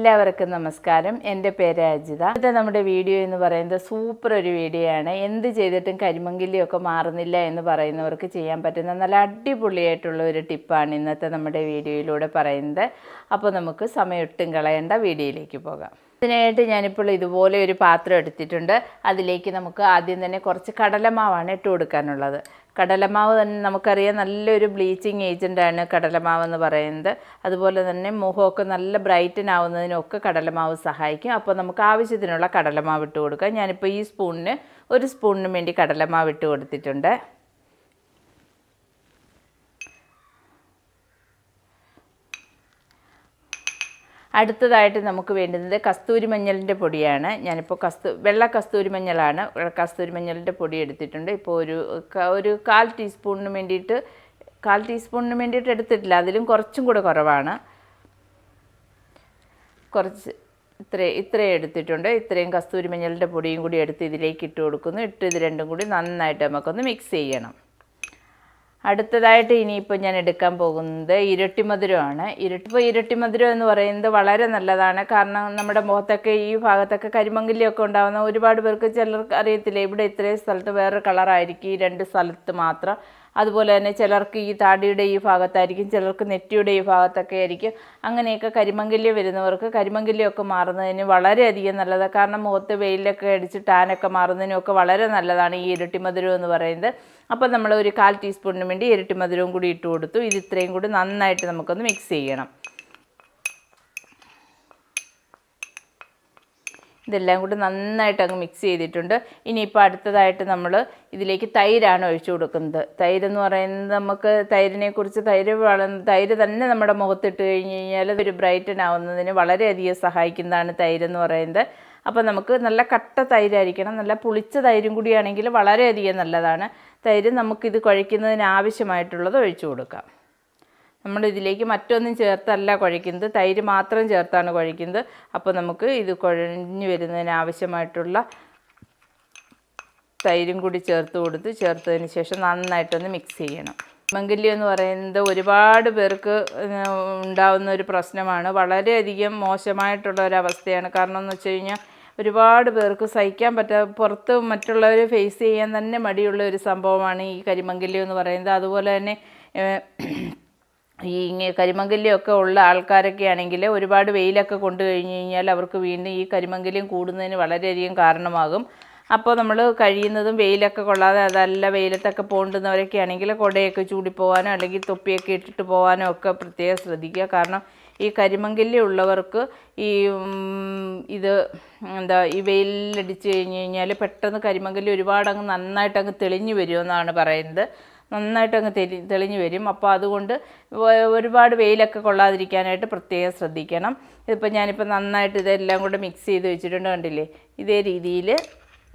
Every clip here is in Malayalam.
എല്ലാവർക്കും നമസ്കാരം. എന്റെ പേര് അജിത. ഇന്നത്തെ നമ്മുടെ വീഡിയോ എന്ന് പറയുന്നത് സൂപ്പർ ഒരു വീഡിയോ ആണ്. എന്ത് ചെയ്തിട്ടും കരിമങ്കിലിയൊക്കെ മാറുന്നില്ല എന്ന് പറയുന്നവർക്ക് ചെയ്യാൻ പറ്റുന്ന നല്ല അടിപൊളിയായിട്ടുള്ള ഒരു ടിപ്പാണ് ഇന്നത്തെ നമ്മുടെ വീഡിയോയിലൂടെ പറയുന്നത്. അപ്പോൾ നമുക്ക് സമയം ഒട്ടും കളയേണ്ട വീഡിയോയിലേക്ക് പോകാം. ഇതിനായിട്ട് ഞാനിപ്പോൾ ഇതുപോലെ ഒരു പാത്രം എടുത്തിട്ടുണ്ട്. അതിലേക്ക് നമുക്ക് ആദ്യം തന്നെ കുറച്ച് കടലമാവാണ് ഇട്ട് കൊടുക്കാനുള്ളത്. കടലമാവ് തന്നെ നമുക്കറിയാം നല്ലൊരു ബ്ലീച്ചിങ് ഏജന്റാണ് കടലമാവ് എന്ന് പറയുന്നത്. അതുപോലെ തന്നെ മുഖമൊക്കെ നല്ല ബ്രൈറ്റൻ ആവുന്നതിനൊക്കെ കടലമാവ് സഹായിക്കും. അപ്പോൾ നമുക്ക് ആവശ്യത്തിനുള്ള കടലമാവ് ഇട്ട് കൊടുക്കാം. ഞാനിപ്പോൾ ഈ സ്പൂണിന് ഒരു സ്പൂണിന് വേണ്ടി കടലമാവ് ഇട്ട് കൊടുത്തിട്ടുണ്ട്. അടുത്തതായിട്ട് നമുക്ക് വേണ്ടുന്നത് കസ്തൂരി മഞ്ഞളിന്റെ പൊടിയാണ്. ഞാനിപ്പോൾ കസ്തു വെള്ള കസ്തൂരി മഞ്ഞളാണ്. കസ്തൂരി മഞ്ഞളിന്റെ പൊടി എടുത്തിട്ടുണ്ട്. ഇപ്പോൾ ഒരു ഒരു കാൽ ടീസ്പൂണിന് വേണ്ടിയിട്ട് കാൽ ടീസ്പൂണിന് വേണ്ടിയിട്ട് എടുത്തിട്ടില്ല. അതിലും കുറച്ചും കൂടെ കുറവാണ്. കുറച്ച് ഇത്ര ഇത്രയും എടുത്തിട്ടുണ്ട്. ഇത്രയും കസ്തൂരി മഞ്ഞളിന്റെ പൊടിയും കൂടി എടുത്ത് ഇതിലേക്ക് ഇട്ട് കൊടുക്കുന്നു. ഇട്ട് ഇത് രണ്ടും കൂടി നന്നായിട്ട് നമുക്കൊന്ന് മിക്സ് ചെയ്യണം. അടുത്തതായിട്ട് ഇനിയിപ്പോൾ ഞാൻ എടുക്കാൻ പോകുന്നത് ഇരട്ടിമധുരമാണ് ഇരട്ടി ഇപ്പോൾ ഇരട്ടിമധുരം എന്ന് പറയുന്നത് വളരെ നല്ലതാണ്. കാരണം നമ്മുടെ മുഖത്തൊക്കെ ഈ ഭാഗത്തൊക്കെ കരിമങ്കലിയൊക്കെ ഉണ്ടാകുന്ന ഒരുപാട് പേർക്ക് ചിലർക്ക് അറിയത്തില്ല. ഇവിടെ ഇത്രയും സ്ഥലത്ത് വേറൊരു കളറായിരിക്കും. ഈ രണ്ട് സ്ഥലത്ത് മാത്രം. അതുപോലെ തന്നെ ചിലർക്ക് ഈ താടിയുടെ ഈ ഭാഗത്തായിരിക്കും ചിലർക്ക് നെറ്റിയുടെ ഈ ഭാഗത്തൊക്കെ ആയിരിക്കും. അങ്ങനെയൊക്കെ കരിമങ്കല്യം വരുന്നവർക്ക് കരിമങ്കല്യമൊക്കെ മാറുന്നതിന് വളരെയധികം നല്ലതാണ് കാരണം മുഖത്ത് വെയിലൊക്കെ അടിച്ച് ടാനൊക്കെ മാറുന്നതിനൊക്കെ വളരെ നല്ലതാണ് ഈ ഇരട്ടിമധുരം എന്ന് പറയുന്നത്. അപ്പോൾ നമ്മൾ ഒരു കാൽ ടീസ്പൂണിന് വേണ്ടി ഇരട്ടി മധുരവും കൂടി ഇട്ട് കൊടുത്തു. ഇത് ഇത്രയും കൂടി നന്നായിട്ട് നമുക്കൊന്ന് മിക്സ് ചെയ്യണം. ഇതെല്ലാം കൂടി നന്നായിട്ട് അങ്ങ് മിക്സ് ചെയ്തിട്ടുണ്ട്. ഇനിയിപ്പോൾ അടുത്തതായിട്ട് നമ്മൾ ഇതിലേക്ക് തൈരാണ് ഒഴിച്ചു കൊടുക്കുന്നത്. തൈര് എന്ന് പറയുന്നത് നമുക്ക് തൈരിനെക്കുറിച്ച് തൈര് വള തൈര് തന്നെ നമ്മുടെ മുഖത്തിട്ട് കഴിഞ്ഞ് കഴിഞ്ഞാൽ ഒരു ബ്രൈറ്റൻ ആവുന്നതിന് വളരെയധികം സഹായിക്കുന്നതാണ് തൈര് എന്ന് പറയുന്നത്. അപ്പോൾ നമുക്ക് നല്ല കട്ട തൈരായിരിക്കണം. നല്ല പുളിച്ച തൈരും കൂടിയാണെങ്കിൽ വളരെയധികം നല്ലതാണ്. തൈര് നമുക്കിത് കുഴയ്ക്കുന്നതിന് ആവശ്യമായിട്ടുള്ളത് ഒഴിച്ചു കൊടുക്കാം. നമ്മൾ ഇതിലേക്ക് മറ്റൊന്നും ചേർത്തല്ല കുഴയ്ക്കുന്നത്. തൈര് മാത്രം ചേർത്താണ് കുഴയ്ക്കുന്നത്. അപ്പോൾ നമുക്ക് ഇത് കുഴഞ്ഞു വരുന്നതിന് ആവശ്യമായിട്ടുള്ള തൈരും കൂടി ചേർത്ത് കൊടുത്ത് ചേർത്തതിന് ശേഷം നന്നായിട്ടൊന്ന് മിക്സ് ചെയ്യണം. മംഗല്യം എന്ന് പറയുന്നത് ഒരുപാട് പേർക്ക് ഉണ്ടാകുന്ന ഒരു പ്രശ്നമാണ്. വളരെയധികം മോശമായിട്ടുള്ള ഒരവസ്ഥയാണ് കാരണം എന്ന് വെച്ച് കഴിഞ്ഞാൽ ഒരുപാട് പേർക്ക് സഹിക്കാൻ പറ്റാ പുറത്ത് മറ്റുള്ളവർ ഫേസ് ചെയ്യാൻ തന്നെ മടിയുള്ള ഒരു സംഭവമാണ് ഈ കരിമംഗല്യം എന്ന് പറയുന്നത്. അതുപോലെ തന്നെ ഈ കരിമംഗല്യമൊക്കെ ഉള്ള ആൾക്കാരൊക്കെ ആണെങ്കിൽ ഒരുപാട് വെയിലൊക്കെ കൊണ്ടു കഴിഞ്ഞ് കഴിഞ്ഞാൽ അവർക്ക് വീണ്ടും ഈ കരിമംഗല്യം കൂടുന്നതിന് വളരെയധികം കാരണമാകും. അപ്പോൾ നമ്മൾ കഴിയുന്നതും വെയിലൊക്കെ കൊള്ളാതെ അതല്ല വെയിലത്തൊക്കെ പോകേണ്ടുന്നവരൊക്കെ ആണെങ്കിൽ കുടയൊക്കെ ചൂടിപ്പോവാനോ അല്ലെങ്കിൽ തൊപ്പിയൊക്കെ ഇട്ടിട്ട് പോകാനോ ഒക്കെ പ്രത്യേകം ശ്രദ്ധിക്കുക. കാരണം ഈ കരിമംഗല്യം ഉള്ളവർക്ക് ഈ ഇത് എന്താ ഈ വെയിലടിച്ച് കഴിഞ്ഞ് കഴിഞ്ഞാൽ പെട്ടെന്ന് കരിമംഗല്യം ഒരുപാടങ്ങ് നന്നായിട്ടങ്ങ് തെളിഞ്ഞു വരുമെന്നാണ് പറയുന്നത്. നന്നായിട്ടങ്ങ് തെളി തെളിഞ്ഞു വരും. അപ്പോൾ അതുകൊണ്ട് ഒരുപാട് വെയിലൊക്കെ കൊള്ളാതിരിക്കാനായിട്ട് പ്രത്യേകം ശ്രദ്ധിക്കണം. ഇതിപ്പോൾ ഞാനിപ്പോൾ നന്നായിട്ട് ഇതെല്ലാം കൂടെ മിക്സ് ചെയ്ത് വെച്ചിട്ടുണ്ട് കണ്ടില്ലേ? ഇതേ രീതിയിൽ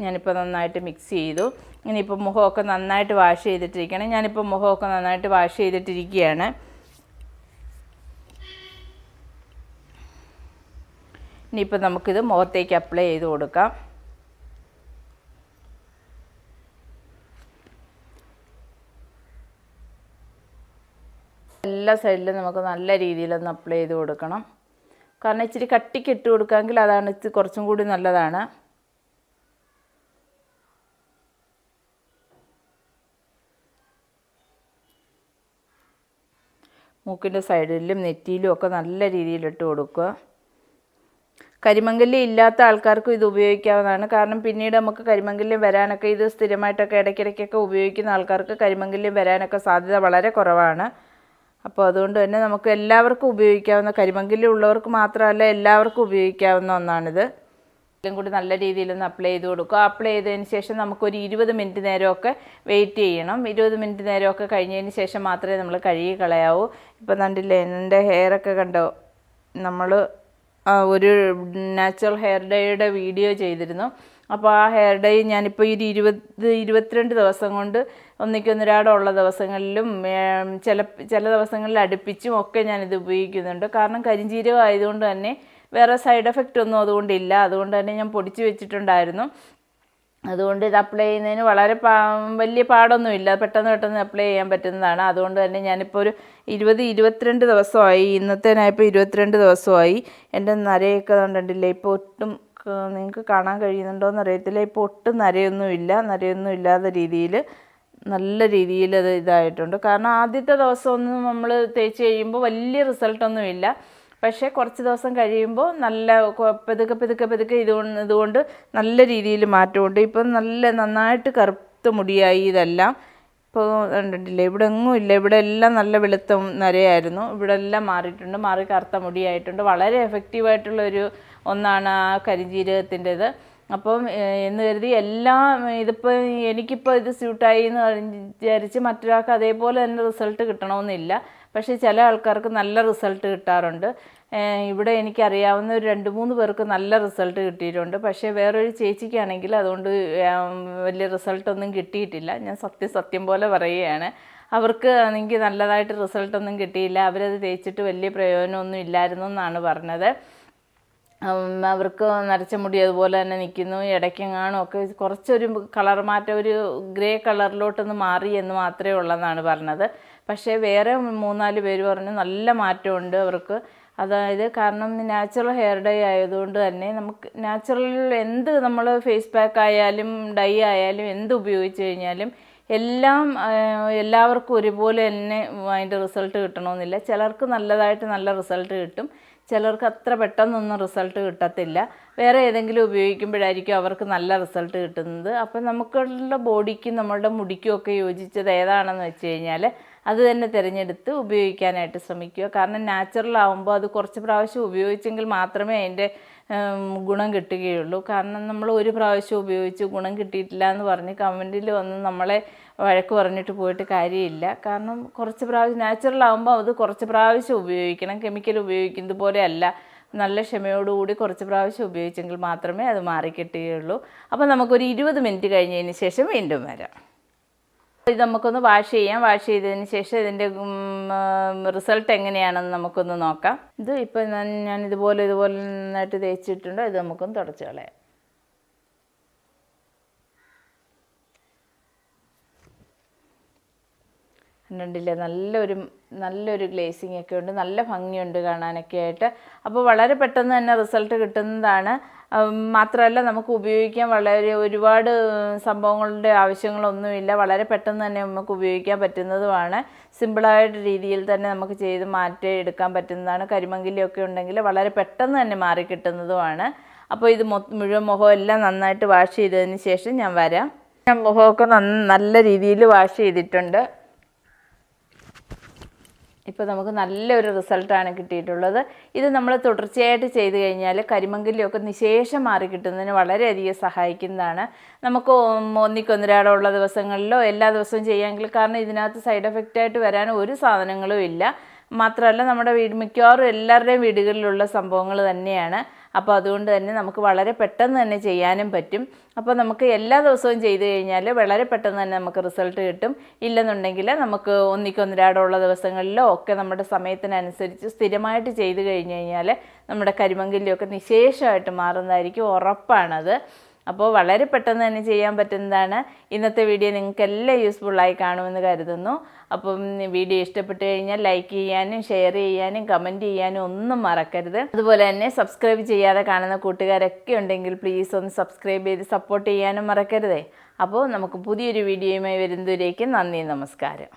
ഞാനിപ്പോൾ നന്നായിട്ട് മിക്സ് ചെയ്തു. ഇനിയിപ്പോൾ മുഖമൊക്കെ നന്നായിട്ട് വാഷ് ചെയ്തിട്ടിരിക്കണം ഞാനിപ്പോൾ മുഖമൊക്കെ നന്നായിട്ട് വാഷ് ചെയ്തിട്ടിരിക്കുകയാണ്. ഇനിയിപ്പോൾ നമുക്കിത് മുഖത്തേക്ക് അപ്ലൈ ചെയ്ത് കൊടുക്കാം. എല്ലാ സൈഡിലും നമുക്ക് നല്ല രീതിയിലൊന്ന് അപ്ലൈ ചെയ്ത് കൊടുക്കണം. കാരണം ഇച്ചിരി കട്ടിക്ക് ഇട്ട് കൊടുക്കാമെങ്കിൽ അതാണ് കുറച്ചും കൂടി നല്ലതാണ്. മൂക്കിന്റെ സൈഡിലും നെറ്റിയിലും ഒക്കെ നല്ല രീതിയിൽ ഇട്ട് കൊടുക്കുക. കരിമങ്കല്യം ഇല്ലാത്ത ആൾക്കാർക്കും ഇത് ഉപയോഗിക്കാവുന്നതാണ്. കാരണം പിന്നീട് നമുക്ക് കരിമങ്കല്യം വരാനൊക്കെ ഇത് സ്ഥിരമായിട്ടൊക്കെ ഇടയ്ക്കിടയ്ക്കൊക്കെ ഉപയോഗിക്കുന്ന ആൾക്കാർക്ക് കരിമങ്കല്യം വരാനൊക്കെ സാധ്യത വളരെ കുറവാണ്. അപ്പോൾ അതുകൊണ്ട് തന്നെ നമുക്ക് എല്ലാവർക്കും ഉപയോഗിക്കാവുന്ന കരിമങ്കല്യം ഉള്ളവർക്ക് മാത്രമല്ല എല്ലാവർക്കും ഉപയോഗിക്കാവുന്ന ഒന്നാണിത്. ഇതും കൂടി നല്ല രീതിയിലൊന്ന് അപ്ലൈ ചെയ്ത് കൊടുക്കുക. അപ്ലൈ ചെയ്തതിന് ശേഷം നമുക്കൊരു ഇരുപത് മിനിറ്റ് നേരമൊക്കെ വെയിറ്റ് ചെയ്യണം. ഇരുപത് മിനിറ്റ് നേരമൊക്കെ കഴിഞ്ഞതിന് ശേഷം മാത്രമേ നമ്മൾ കഴുകി കളയാവൂ. ഇപ്പം കണ്ടില്ലേ എന്റെ ഹെയറൊക്കെ കണ്ടോ? നമ്മൾ ഒരു നാച്ചുറൽ ഹെയർ ഡേയുടെ വീഡിയോ ചെയ്തിരുന്നു. അപ്പോൾ ആ ഹെയർ ഡേ ഞാനിപ്പോൾ ഒരു ഇരുപത് ഇരുപത്തിരണ്ട് ദിവസം കൊണ്ട് ഒന്നിക്കൊന്നിരാടുള്ള ദിവസങ്ങളിലും ചില ചില ദിവസങ്ങളിൽ അടുപ്പിച്ചും ഒക്കെ ഞാനിത് ഉപയോഗിക്കുന്നുണ്ട്. കാരണം കരിഞ്ചീരകം ആയതുകൊണ്ട് തന്നെ വേറെ സൈഡ് എഫക്റ്റ് ഒന്നും അതുകൊണ്ടില്ല അതുകൊണ്ട് തന്നെ ഞാൻ പൊടിച്ച് വെച്ചിട്ടുണ്ടായിരുന്നു. അതുകൊണ്ട് ഇത് അപ്ലൈ ചെയ്യുന്നതിന് വളരെ വലിയ പാടൊന്നുമില്ല പെട്ടെന്ന് പെട്ടെന്ന് അപ്ലൈ ചെയ്യാൻ പറ്റുന്നതാണ്. അതുകൊണ്ട് തന്നെ ഞാനിപ്പോൾ ഒരു ഇരുപത് ഇരുപത്തിരണ്ട് ദിവസമായി. ഇന്നത്തേനായപ്പോൾ ഇരുപത്തിരണ്ട് ദിവസമായി. എന്റെ നരയൊക്കെ കണ്ടിട്ടില്ല ഇപ്പോൾ ഒട്ടും നിങ്ങൾക്ക് കാണാൻ കഴിയുന്നുണ്ടോയെന്ന് അറിയത്തില്ല ഇപ്പോൾ ഒട്ടും നരയൊന്നുമില്ല നരയൊന്നും ഇല്ലാത്ത രീതിയിൽ നല്ല രീതിയിൽ അത് ഇതായിട്ടുണ്ട്. കാരണം ആദ്യത്തെ ദിവസമൊന്നും നമ്മൾ തേച്ച് കഴിയുമ്പോൾ വലിയ റിസൾട്ടൊന്നും ഇല്ല. പക്ഷേ കുറച്ച് ദിവസം കഴിയുമ്പോൾ നല്ല പെതുക്കെ പെതുക്കെ പെതുക്കെ ഇത് ഇതുകൊണ്ട് നല്ല രീതിയിൽ മാറ്റമുണ്ട്. ഇപ്പം നല്ല നന്നായിട്ട് കറുത്ത മുടിയായി ഇതെല്ലാം. ഇപ്പോൾ കണ്ടിട്ടില്ലേ ഇവിടെ എങ്ങും ഇല്ല. ഇവിടെ എല്ലാം നല്ല വെളുത്ത നരയായിരുന്നു. ഇവിടെ എല്ലാം മാറിയിട്ടുണ്ട്. മാറി കറുത്ത മുടിയായിട്ടുണ്ട്. വളരെ എഫക്റ്റീവായിട്ടുള്ളൊരു ഒന്നാണ് ആ കരിഞ്ജീരകത്തിന്റെത് അപ്പം എന്ന് കരുതി എല്ലാം ഇതിപ്പോൾ എനിക്കിപ്പോൾ ഇത് സ്യൂട്ടായി എന്ന് വിചാരിച്ച് മറ്റൊരാൾക്ക് അതേപോലെ തന്നെ റിസൾട്ട് കിട്ടണമെന്നില്ല. പക്ഷേ ചില ആൾക്കാർക്ക് നല്ല റിസൾട്ട് കിട്ടാറുണ്ട്. ഇവിടെ എനിക്കറിയാവുന്ന ഒരു രണ്ട് മൂന്ന് പേർക്ക് നല്ല റിസൾട്ട് കിട്ടിയിട്ടുണ്ട്. പക്ഷേ വേറൊരു ചേച്ചിക്കാണെങ്കിൽ അതുകൊണ്ട് വലിയ റിസൾട്ടൊന്നും കിട്ടിയിട്ടില്ല. ഞാൻ സത്യം സത്യം പോലെ പറയുകയാണ്. അവർക്ക് എനിക്ക് നല്ലതായിട്ട് റിസൾട്ടൊന്നും കിട്ടിയില്ല. അവരത് തേച്ചിട്ട് വലിയ പ്രയോജനമൊന്നും ഇല്ലായിരുന്നു എന്നാണ് പറഞ്ഞത്. അവർക്ക് നരച്ച മുടി അതുപോലെ തന്നെ നിൽക്കുന്നു. ഇടയ്ക്കെങ്ങാണും ഒക്കെ കുറച്ചൊരു കളർ മാറ്റം ഒരു ഗ്രേ കളറിലോട്ടൊന്ന് മാറി എന്ന് മാത്രമേ ഉള്ളെന്നാണ് പറഞ്ഞത്. പക്ഷേ വേറെ മൂന്നാൽ പേര് പറഞ്ഞു നല്ല മാറ്റമുണ്ട് അവർക്ക്. അതായത് കാരണം നാച്ചുറൽ ഹെയർ ഡൈ ആയതുകൊണ്ട് തന്നെ നമുക്ക് നാച്ചുറൽ എന്ത് നമ്മൾ ഫേസ് പാക്ക് ആയാലും ഡൈ ആയാലും എന്ത് ഉപയോഗിച്ച് കഴിഞ്ഞാലും എല്ലാം എല്ലാവർക്കും ഒരുപോലെ തന്നെ അതിന്റെ റിസൾട്ട് കിട്ടണമെന്നില്ല. ചിലർക്ക് നല്ലതായിട്ട് നല്ല റിസൾട്ട് കിട്ടും. ചിലർക്ക് അത്ര പെട്ടെന്നൊന്നും റിസൾട്ട് കിട്ടത്തില്ല. വേറെ ഏതെങ്കിലും ഉപയോഗിക്കുമ്പോഴായിരിക്കും അവർക്ക് നല്ല റിസൾട്ട് കിട്ടുന്നത്. അപ്പം നമുക്കുള്ള ബോഡിക്കും നമ്മളുടെ മുടിക്കും ഒക്കെ യോജിച്ചത് ഏതാണെന്ന് വെച്ച് കഴിഞ്ഞാൽ അത് തന്നെ തിരഞ്ഞെടുത്ത് ഉപയോഗിക്കാനായിട്ട് ശ്രമിക്കുക. കാരണം നാച്ചുറൽ ആകുമ്പോൾ അത് കുറച്ച് പ്രാവശ്യം ഉപയോഗിച്ചെങ്കിൽ മാത്രമേ അതിന്റെ ഗുണം കിട്ടുകയുള്ളൂ. കാരണം നമ്മൾ ഒരു പ്രാവശ്യം ഉപയോഗിച്ച് ഗുണം കിട്ടിയിട്ടില്ല എന്ന് പറഞ്ഞ് കമന്റിൽ വന്ന് നമ്മളെ വഴക്ക് പറഞ്ഞിട്ട് പോയിട്ട് കാര്യമില്ല. കാരണം കുറച്ച് പ്രാവശ്യം നാച്ചുറൽ ആകുമ്പോൾ അത് കുറച്ച് പ്രാവശ്യം ഉപയോഗിക്കണം. കെമിക്കൽ ഉപയോഗിക്കുന്നത് പോലെ അല്ല. നല്ല ക്ഷമയോടുകൂടി കുറച്ച് പ്രാവശ്യം ഉപയോഗിച്ചെങ്കിൽ മാത്രമേ അത് മാറിക്കിട്ടുകയുള്ളൂ. അപ്പോൾ നമുക്കൊരു ഇരുപത് മിനിറ്റ് കഴിഞ്ഞതിന് ശേഷം വീണ്ടും വരാം. ഇത് നമുക്കൊന്ന് വാഷ് ചെയ്യാം. വാഷ് ചെയ്തതിന് ശേഷം ഇതിന്റെ റിസൾട്ട് എങ്ങനെയാണെന്ന് നമുക്കൊന്ന് നോക്കാം. ഇത് ഇപ്പം ഞാൻ ഞാൻ ഇതുപോലെ ഇതുപോലെ നന്നായിട്ട് തേച്ചിട്ടുണ്ട്. ഇത് നമുക്കൊന്ന് തുടച്ച് കളയാം. കണ്ടില്ലേ നല്ലൊരു നല്ലൊരു ഗ്ലേസിംഗ് ഒക്കെ ഉണ്ട്. നല്ല ഭംഗിയുണ്ട് കാണാനൊക്കെ ആയിട്ട്. അപ്പോൾ വളരെ പെട്ടെന്ന് തന്നെ റിസൾട്ട് കിട്ടുന്നതാണ്. മാത്രമല്ല നമുക്ക് ഉപയോഗിക്കാൻ വളരെ ഒരുപാട് സംഭവങ്ങളുടെ ആവശ്യങ്ങളൊന്നുമില്ല. വളരെ പെട്ടെന്ന് തന്നെ നമുക്ക് ഉപയോഗിക്കാൻ പറ്റുന്നതുമാണ്. സിമ്പിളായിട്ട് രീതിയിൽ തന്നെ നമുക്ക് ചെയ്ത് മാറ്റി എടുക്കാൻ പറ്റുന്നതാണ്. കരിമങ്കിലൊക്കെ ഉണ്ടെങ്കിൽ വളരെ പെട്ടെന്ന് തന്നെ മാറി കിട്ടുന്നതുമാണ്. അപ്പോൾ ഇത് മുഴുവൻ മുഖം എല്ലാം നന്നായിട്ട് വാഷ് ചെയ്തതിന് ശേഷം ഞാൻ വരാം. ഞാൻ മുഖമൊക്കെ നല്ല രീതിയിൽ വാഷ് ചെയ്തിട്ടുണ്ട്. ഇപ്പോൾ നമുക്ക് നല്ലൊരു റിസൾട്ടാണ് കിട്ടിയിട്ടുള്ളത്. ഇത് നമ്മൾ തുടർച്ചയായിട്ട് ചെയ്തു കഴിഞ്ഞാൽ കരിമങ്കലിയൊക്കെ നിശേഷം മാറി കിട്ടുന്നതിന് വളരെയധികം സഹായിക്കുന്നതാണ്. നമുക്ക് ഒന്നിക്കൊന്നിരാടുള്ള ദിവസങ്ങളിലോ എല്ലാ ദിവസവും ചെയ്യാമെങ്കിൽ കാരണം ഇതിനകത്ത് സൈഡ് എഫക്റ്റ് ആയിട്ട് വരാൻ ഒരു സാധനങ്ങളും ഇല്ല. മാത്രമല്ല നമ്മുടെ വീട് മിക്കവാറും എല്ലാവരുടെയും വീടുകളിലുള്ള സംഭവങ്ങൾ തന്നെയാണ്. അപ്പോൾ അതുകൊണ്ട് തന്നെ നമുക്ക് വളരെ പെട്ടെന്ന് തന്നെ ചെയ്യാനും പറ്റും. അപ്പോൾ നമുക്ക് എല്ലാ ദിവസവും ചെയ്തു കഴിഞ്ഞാൽ വളരെ പെട്ടെന്ന് തന്നെ നമുക്ക് റിസൾട്ട് കിട്ടും. ഇല്ലെന്നുണ്ടെങ്കിൽ നമുക്ക് ഒന്നിക്കൊന്നിരാടുള്ള ദിവസങ്ങളിലോ ഒക്കെ നമ്മുടെ സമയത്തിനനുസരിച്ച് സ്ഥിരമായിട്ട് ചെയ്തു കഴിഞ്ഞ് കഴിഞ്ഞാൽ നമ്മുടെ കരിമങ്കല്ലിയൊക്കെ നിശേഷമായിട്ട് മാറുന്നതായിരിക്കും. ഉറപ്പാണത്. അപ്പോൾ വളരെ പെട്ടെന്ന് തന്നെ ചെയ്യാൻ പറ്റുന്നതാണ്. ഇന്നത്തെ വീഡിയോ നിങ്ങൾക്ക് എല്ലാം യൂസ്ഫുള്ളായി കാണുമെന്ന് കരുതുന്നു. അപ്പം വീഡിയോ ഇഷ്ടപ്പെട്ടു കഴിഞ്ഞാൽ ലൈക്ക് ചെയ്യാനും ഷെയർ ചെയ്യാനും കമന്റ് ചെയ്യാനും ഒന്നും മറക്കരുത്. അതുപോലെ തന്നെ സബ്സ്ക്രൈബ് ചെയ്യാതെ കാണുന്ന കൂട്ടുകാരൊക്കെ ഉണ്ടെങ്കിൽ പ്ലീസ് ഒന്ന് സബ്സ്ക്രൈബ് ചെയ്ത് സപ്പോർട്ട് ചെയ്യാനും മറക്കരുതേ. അപ്പോൾ നമുക്ക് പുതിയൊരു വീഡിയോയുമായി വരുന്നതിലേക്ക് നന്ദി നമസ്കാരം.